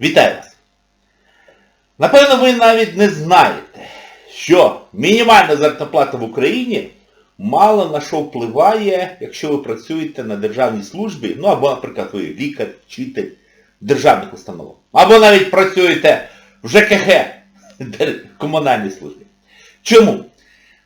Вітаю вас! Напевно, ви навіть не знаєте, що мінімальна зарплата в Україні мало на що впливає, якщо ви працюєте на державній службі, ну або, наприклад, ви лікар, вчитель державних установ. Або навіть працюєте в ЖКГ, комунальній службі. Чому?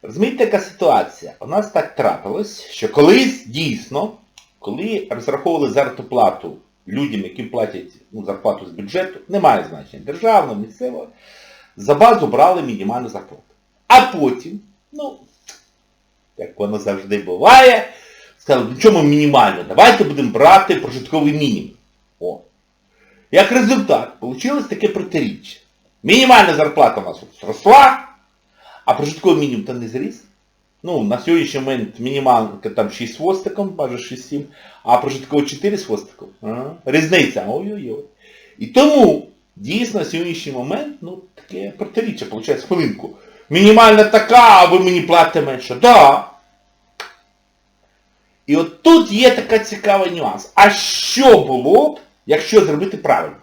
Розумієте, яка ситуація? У нас так трапилось, що колись дійсно, коли розраховували зарплату людям, яким платять ну, зарплату з бюджету, немає значення, державного, місцевого, за базу брали мінімальну зарплату. А потім, ну, як воно завжди буває, сказали, ну чому мінімально? Давайте будемо брати прожитковий мінімум. О. Як результат, вийшло таке протиріччя. Мінімальна зарплата у нас зросла, а прожитковий мінімум то не зріс. Ну, на сьогоднішній момент мінімалка там 6 з хвостиком, майже 6-7, а прожитково 4 з хвостиком. Ага. Різниця, ой-ой-ой. І тому, дійсно, на сьогоднішній момент, ну, таке протиріччя, виходить, хвилинку. Мінімальна така, а ви мені платите менше. Да. І от тут є така цікавий нюанс. А що було б, якщо зробити правильно?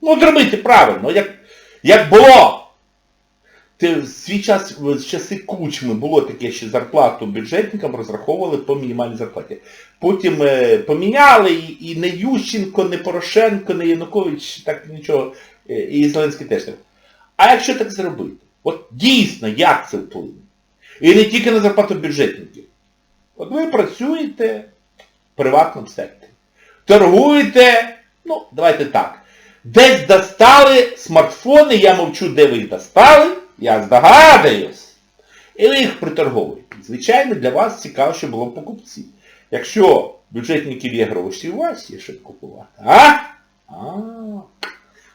Ну, зробити правильно, як, як було. В свій час, в часи кучми було таке, що зарплату бюджетникам розраховували по мінімальній зарплаті. Потім е, поміняли і, і не Ющенко, не Порошенко, не Янукович, так нічого, е, і Зеленський теж так. А якщо так зробити? От дійсно, як це вплине? І не тільки на зарплату бюджетників. От ви працюєте в приватному секторі. Торгуєте, ну, давайте так. Десь достали смартфони, я мовчу, де ви їх достали, я здогадаюсь. І ви їх приторговуєте. Звичайно, для вас цікаво, що було покупці. Якщо бюджетників є гроші, у вас є що купувати. А? А.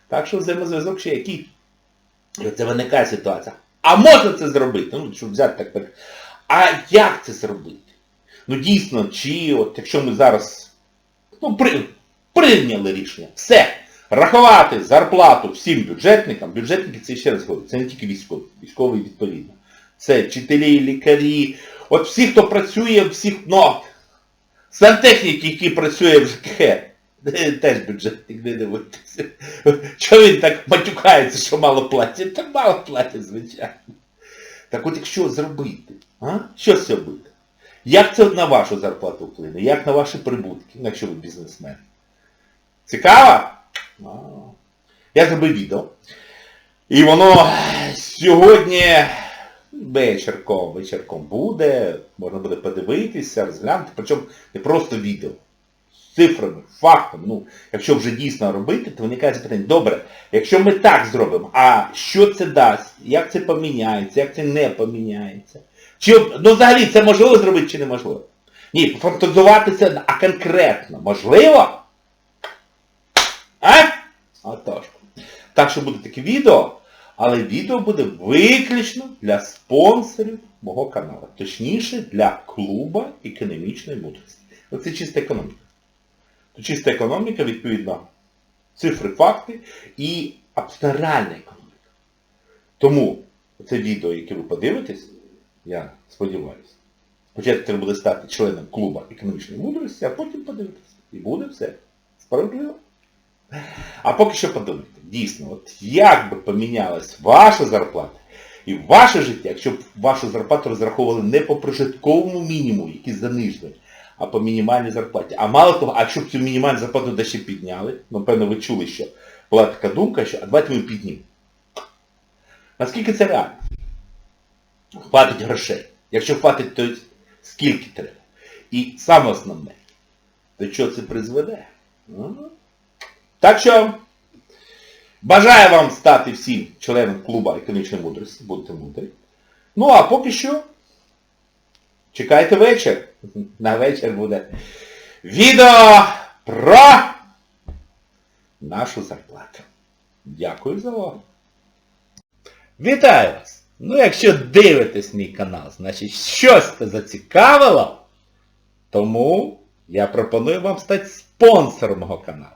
Так що взаємозв'язок ще який. І оце виникає ситуація. А можна це зробити? Ну, щоб взяти так. А як це зробити? Ну дійсно, чи от якщо ми зараз ну, при, прийняли рішення, все, рахувати зарплату всім бюджетникам, бюджетники це ще раз говорю, це не тільки військові, військові відповідно. Це вчителі, лікарі, от всі, хто працює, всіх, ну, сантехнік, який працює в ЖКХ, теж бюджетник, не дивуйтеся. Чого він так матюкається, що мало платять? Та мало платять, звичайно. Так от якщо зробити, а? що зробити? Як це на вашу зарплату вплине? Як на ваші прибутки, ну, якщо ви бізнесмен? Цікаво? Я зробив відео. І воно сьогодні вечірком, вечірком буде, можна буде подивитися, розглянути, причому не просто відео. З цифрами, фактами. Ну, якщо вже дійсно робити, то виникає запитання, добре, якщо ми так зробимо, а що це дасть? Як це поміняється, як це не поміняється? Чи, ну взагалі це можливо зробити чи неможливо? Ні, пофантазувати а конкретно можливо? А? Отож. Так що буде таке відео, але відео буде виключно для спонсорів мого каналу. Точніше, для клуба економічної мудрості. Оце чиста економіка. То чиста економіка, відповідно, цифри, факти і абсолютно реальна економіка. Тому це відео, яке ви подивитесь, я сподіваюся, спочатку треба буде стати членом клуба економічної мудрості, а потім подивитися. І буде все. Справедливо. А поки що подумайте, дійсно, от як би помінялась ваша зарплата і ваше життя, якщо б вашу зарплату розраховували не по прожитковому мінімуму, який занижений, а по мінімальній зарплаті. А мало того, а якщо б цю мінімальну зарплату де ще підняли, ну, певно, ви чули, що була така думка, що а давайте ми піднімемо. Наскільки це реально? Хватить грошей. Якщо хватить, то скільки треба? І саме основне, до чого це призведе? Так що, бажаю вам стати всім членом клуба економічної мудрості, будьте мудрі. Ну а поки що, чекайте вечір. На вечір буде відео про нашу зарплату. Дякую за увагу. Вітаю вас! Ну якщо дивитесь мій канал, значить щось це зацікавило, тому я пропоную вам стати спонсором мого каналу.